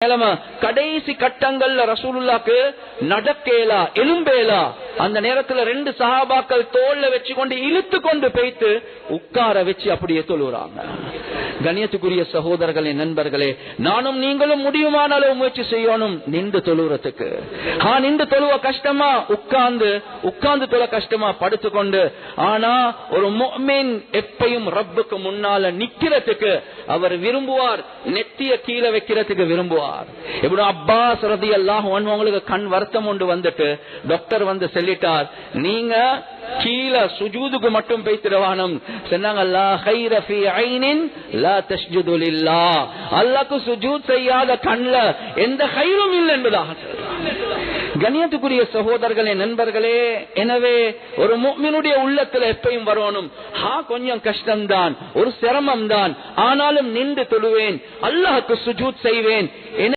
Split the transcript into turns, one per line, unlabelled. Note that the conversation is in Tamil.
நிலைமை கடைசி கட்டங்கள்ல ரசூலுல்லாக்கு நடக்கேலா எலும்பேலா? அந்த நேரத்துல ரெண்டு சஹாபாக்கள் தோல்ல வச்சு கொண்டு இழுத்து கொண்டு பெய்த்து உட்கார வச்சு அப்படியே தொழுறாங்க கணியத்துக்குரிய சகோதரர்களே நண்பர்களே நானும் நீங்களும் முடியுமான அளவு முயற்சி செய்யணும் நின்று தொழுறதுக்கு. ஆ நின்று தொழுவ கஷ்டமா? உட்கார்ந்து உட்கார்ந்து தொழ கஷ்டமா? படுத்துக்கொண்டு. ஆனா ஒரு மீன் எப்பையும் ரப்புக்கு முன்னால நிக்கிறதுக்கு அவர் விரும்புவார். நெத்திய கீழே வைக்கிறதுக்கு விரும்புவார். எப்படி அப்பா ரதி எல்லாம் உங்களுக்கு கண் வருத்தம் ஒன்று வந்துட்டு டாக்டர் வந்து சொல்லிட்டார். நீங்க கீழே சுஜூதுக்கு மட்டும் பேசிடுவானும் சொன்னாங்க லா சுஜூத் செய்யாத கண்ல எந்த கைரும் இல்லை என்பதாக கணியத்துக்குரிய சகோதரர்களே நண்பர்களே எனவே ஒரு முஃமினுடைய உள்ளத்துல எப்பயும் வரணும். ஹா கொஞ்சம் கஷ்டம்தான் ஒரு சிரமம் தான் ஆனாலும் நின்று தொழுவேன் அல்லாஹுக்கு சுஜூத் செய்வேன்.